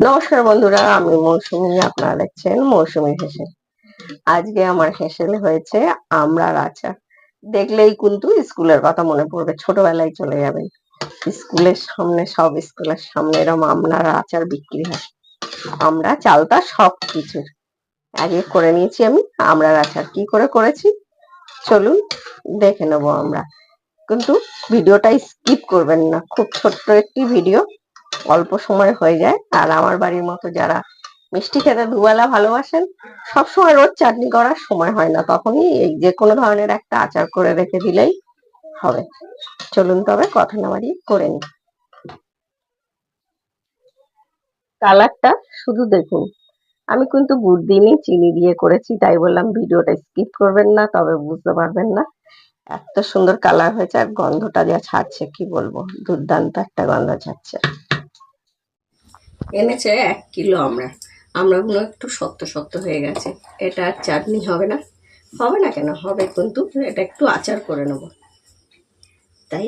নমস্কার বন্ধুরা, আমি মৌসুমী, আপনারা দেখছেন মৌসুমী হেসেল। আজকে আমার হেসেল হয়েছে আমড়ার আচার দেখলেই কিন্তু স্কুলের কথা মনে পড়বে, ছোটবেলায় চলে যাবেন। স্কুলের সামনে, সব স্কুলের সামনে এরকম আমড়ার আচার বিক্রি হয়। আমরা চালতা সব কিছুর। আগে করে নিয়েছি আমি আমড়ার আচার কি করে করেছি? চলুন, দেখে নেব আমরা। কিন্তু ভিডিওটা স্কিপ করবেন না, খুব ছোট্ট একটি ভিডিও। অল্প সময় হয়ে যায়। আর আমার বাড়ির মতো যারা মিষ্টি খেতে দুবেলা ভালোবাসেন, সবসময় রোজ চাটনি করার সময় হয় না। তখনই এই যে কোনো ধরনের একটা আচার করে রেখে দিলেই হবে। চলুন তবে কথা না বাড়িয়ে করে নিই। কালারটা শুধু দেখুন। আমি কিন্তু গুড় দিনই চিনি দিয়ে করেছি, তাই বললাম ভিডিওটা স্কিপ করবেন না, তবে বুঝতে পারবেন না। এত সুন্দর কালার হয়েছে আর গন্ধটা যা ছাড়ছে, কি বলব? দুর্দান্ত একটা গন্ধ ছাড়ছে। এনেছে এক কিলো আমরা। আমরাগুলো একটু শক্ত শক্ত হয়ে গেছে। এটা আর চাটনি হবে না। হবে না কেন? হবে কিন্তু এটা একটু আচার করে নেব। তাই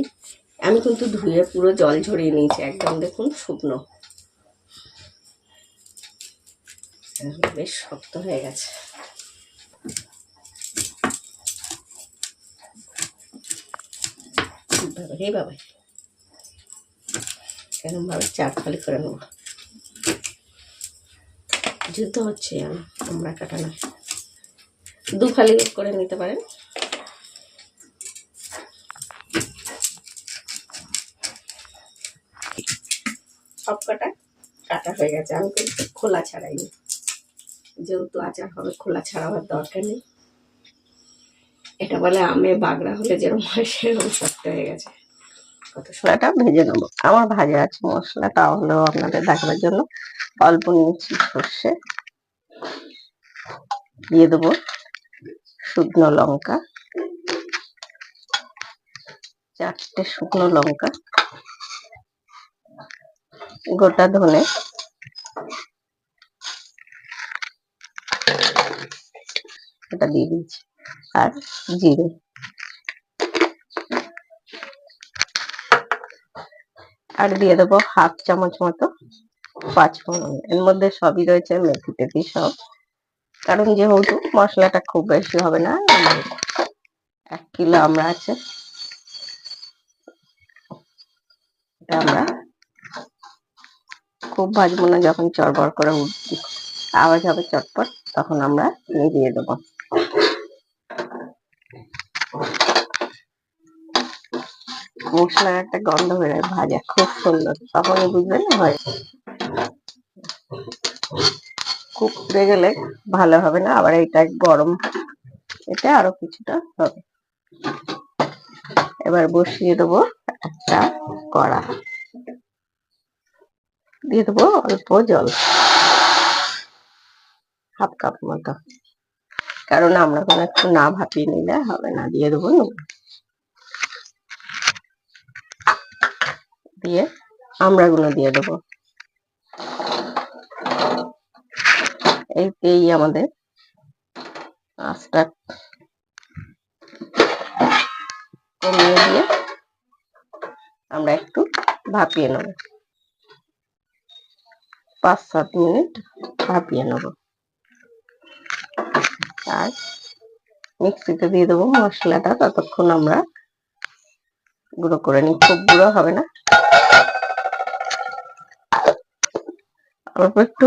আমি কিন্তু ধুয়ে পুরো জল ঝরিয়ে নিয়েছি। একদম দেখুন শুকনো। বেশ শক্ত হয়ে গেছে। রে বাবা ভাবে চার ফালি করে নেব। যুদ্ধ হচ্ছে, আমি, আমরা কাটানো। দু ফালি করে নিতে পারেন। সব কাটা কাটা হয়ে গেছে। আমি কিন্তু খোলা ছাড়াইনি। যেহেতু আচার হবে, খোলা ছাড়াবার দরকার নেই। এটা বলে আমে বাগড়া হলে যেরকম হয় সেরকম শক্ত হয়ে গেছে। মশলাটা ভেজে নেব। আমার ভাজা আছে মশলা, তাহলেও আপনাদের দেখাবার জন্য অল্প নিয়েছি সর্ষে। দিয়ে দেবো শুকনো লঙ্কা। চারটে শুকনো লঙ্কা। গোটা ধনে। এটা দিয়ে দিচ্ছি আর জিরে। আর দিয়ে দেবো হাফ চামচ মতো পাঁচফোড়ন এর মধ্যে সবই রয়েছে, মেথি টেথি সব। কারণ যেহেতু মশলাটা খুব বেশি হবে না, এক কিলো আমরা আছে। আমরা খুব ভাজবো না, যখন চড়বড় করে উঠছি আওয়াজ হবে চটপট, তখন আমরা দিয়ে দেবো। মশলার একটা গন্ধ বেরোয় ভাজা, খুব সুন্দর। তখনই বুঝবেন হয়েছে খুব পুড়ে গেলে ভালো হবে না, আবার এটা গরম এটা আরও কিছুটা হবে। এবার বসিয়ে দেবো একটা কড়া। দিয়ে দেবো অল্প জল। হাফ কাপ মতো। কারণ আমরা কোনো একটু না ভাপিয়ে নিলে হবে না, দিয়ে দেবো নুন। দিয়ে আমড়াগুলো দিয়ে দেবো। এইতেই আমাদের আঁচটা কমিয়ে দিয়ে আমরা একটু ভাপিয়ে নেব। পাঁচ সাত মিনিট ভাপিয়ে নেব। আর মিক্সিতে দিয়ে দেবো মশলাটা, ততক্ষণ আমরা গুঁড়ো করে নিই। খুব গুঁড়ো হবে না। অল্প একটু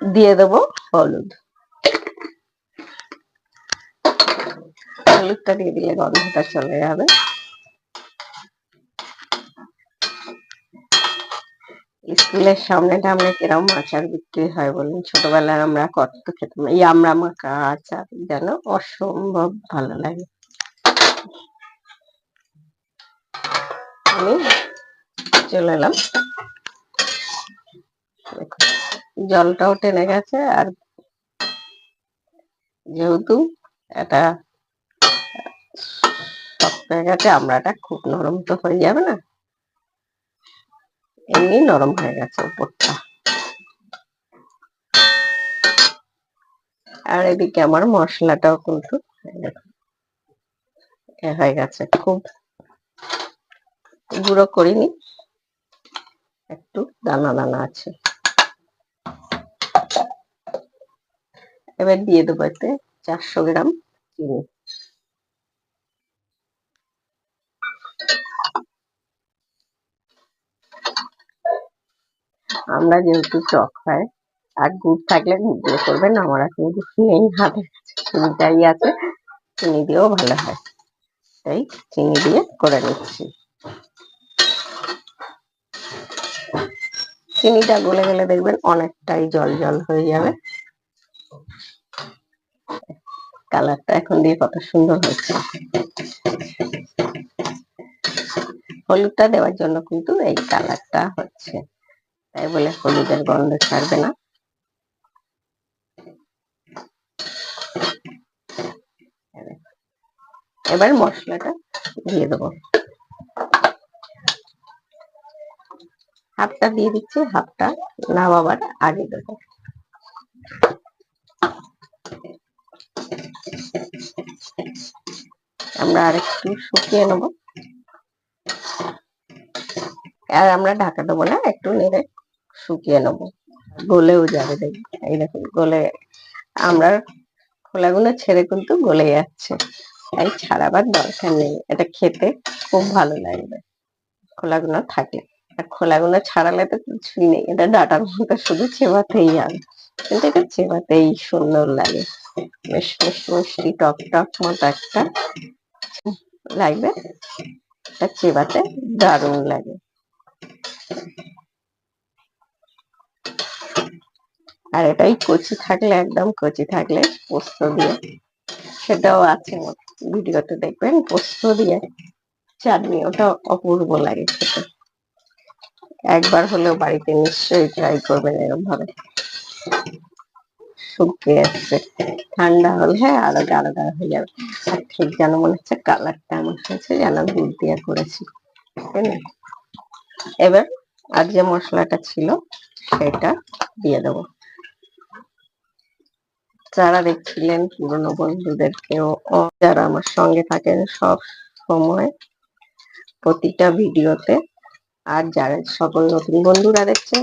দিয়ে দেবো হলুদ। হলুদটা দিয়ে দিলে গন্ধটা চলে যাবে। স্কুলের সামনেটা আমরা কিরম আচার বিক্রি হয় বলুন? ছোটবেলায় আমরা কত খেতাম। এই আমরা মাখা আচার, যেন অসম্ভব ভালো লাগে। আমি চলে এলাম। জলটাও টেনে গেছে আর যেহেতু এটা শক্ত হয়ে গেছে, আমড়াটা খুব নরম তো হয়ে যাবে না। এমনি নরম হয়ে গেছে উপরটা। আর এদিকে আমার মশলাটাও কিন্তু হয়ে গেছে খুব। গুঁড়ো করিনি, একটু দানা দানা আছে। এবার দিয়ে দেবো এতে চারশো গ্রাম চিনি। আমরা যেহেতু চক খাই, আর গুড় থাকলে গুড় দিয়ে করবেন, আমার গুড় নেই হাতে চিনিটাই আছে, চিনি দিয়েও ভালো হয়। তাই চিনি দিয়ে করে নিচ্ছি। চিনিটা গলে গেলে দেখবেন অনেকটাই জল জল হয়ে যাবে। কালারটা এখন দিয়ে কত সুন্দর হয়েছে। হলুদটা দেওয়ার জন্য কিন্তু এই কালারটা হচ্ছে। তাই বলে হলুদের গন্ধ ছাড়বে না। এবার মশলাটা দিয়ে দেবো। হাফটা দিয়ে দিচ্ছি, হাফটা নামাবার আগে দেবো। আমরা আরেকটু শুকিয়ে নেব। আর আমরা ঢাকা দেবো না, একটু নেড়ে শুকিয়ে নেব। গলেও যাবে দেখবে এই দেখুন, গলে আমরা খোলাগুলো ছেড়ে কিন্তু গলে যাচ্ছে। তাই ছাড়াবার দরকার নেই, এটা খেতে খুব ভালো লাগবে। খোলাগুলো থাকলে। আর খোলাগুলো ছাড়ালে তো কিছুই নেই, এটা ডাটার মতো শুধু চেবাতেই যাবে কিন্তু এটা চেবাতেই সুন্দর লাগে। বেশ মিষ্টি মিষ্টি টক টক মতো একটা লাগবে? এটা চেবাতে দারুণ লাগে। আর এটাই কচি থাকলে, একদম কচি থাকলে পোস্ত দিয়ে। সেটাও আছে, ভিডিওতে দেখবেন, পোস্ত দিয়ে চাটনি, ওটা অপূর্ব লাগে খেতে। একবার হলেও বাড়িতে নিশ্চয়ই ট্রাই করবেন এরকম ভাবে শুকিয়ে আসছে ঠান্ডা হলে গাঢ় গাঢ় হয়ে যাবে। আর ঠিক যেন মনে হচ্ছে কালারটা এমন হয়েছে যেন দুধ দিয়ে করেছি, তাই এবার আর যে মশলাটা ছিল সেটা দিয়ে দেবো। যারা দেখছিলেন পুরনো বন্ধুদেরকেও যারা আমার সঙ্গে থাকেন সব সময় প্রতিটা ভিডিওতে আর যারা সকল নতুন বন্ধুরা দেখছেন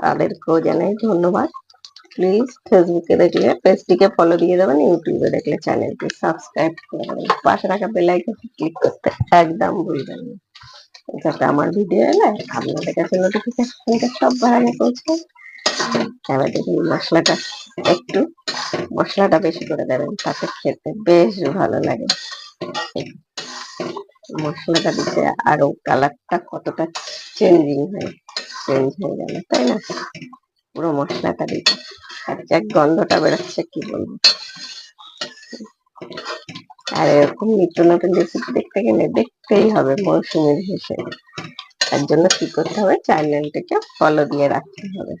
তাদেরকেও জানাই ধন্যবাদ। প্লিজ ফেসবুকে দেখলে পেজটিকে ফলো দিয়ে দেবেন ইউটিউবে দেখলে চ্যানেলটি সাবস্ক্রাইব করে দেবেন। পাশে রাখা বেল আইকনটি ক্লিক করতে একদম ভুলবেন না। যাতে আমার ভিডিও এলে আপনাদের কাছে নোটিফিকেশনটা সবার আগে পৌঁছে এবার দেখুন মশলাটা একটু, মশলাটা বেশি করে দেবেন, তাতে খেতে বেশ ভালো লাগে। মশলাটা দিতে আরও কালারটা কতটা চেঞ্জিং হয়ে চেঞ্জ হয়ে গেল, তাই না? পুরো মশলাটা আর যাক গন্ধটা বেরোচ্ছে, কি বলব? আর এরকম নিত্য নতুন রেসিপি দেখতে গেলে দেখতেই হবে মৌসুমীর হিসেবে। তার জন্য কি করতে হবে? চ্যানেলটিকে ফলো দিয়ে রাখতে হবে।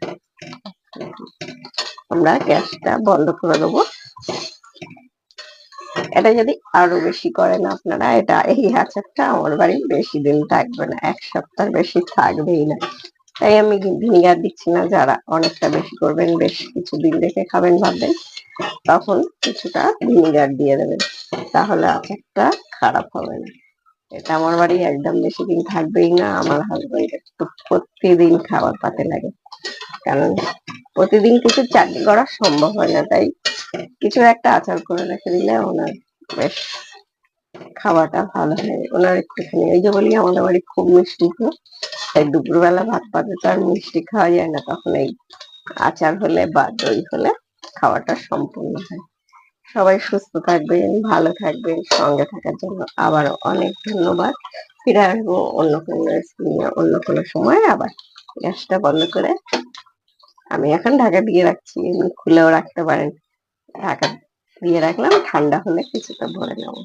আমরা গ্যাসটা বন্ধ করে দেবো। এটা যদি আরও বেশি করেন আপনারা, এটা এই আচারটা আমার বাড়ি বেশি দিন থাকবে না, এক সপ্তাহ বেশি থাকবেই না। তাই আমি ভিনিগার দিচ্ছি না, যারা অনেকটা বেশি করবেন, বেশ কিছুদিন রেখে খাবেন ভাববেন, তখন কিছুটা ভিনিগার দিয়ে দেবেন, তাহলে আচারটা খারাপ হবে না। এটা আমার বাড়ি একদম বেশি দিন থাকবেই না, আমার হাজবেন্ড একটু প্রতিদিন খাবার পাতে লাগে। কারণ প্রতিদিন কিছু চাটনি করা সম্ভব হয় না, তাই কিছু একটা আচার করে রেখে দিলে ওনার বেশ খাওয়াটা ভালো হয়। ওনার একটুখানি ওই যে বলি আমাদের বাড়ি খুব মিষ্টি তো, তাই দুপুরবেলা ভাত পাতে তো আর মিষ্টি খাওয়া যায় না, তখন এই আচার হলে বা দই হলে খাওয়াটা সম্পূর্ণ হয়। সবাই সুস্থ থাকবেন, ভালো থাকবেন, সঙ্গে থাকার জন্য আবার অনেক ধন্যবাদ। ফিরে আসব অন্য কোনো রেসিপি নিয়ে, অন্য কোনো সময় আবার। গ্যাসটা বন্ধ করে আমি এখন ঢাকা দিয়ে রাখছি, এমনি খুলেও রাখতে পারেন। ঢাকা দিয়ে রাখলাম, ঠান্ডা হলে কিছুটা ভরে নেব।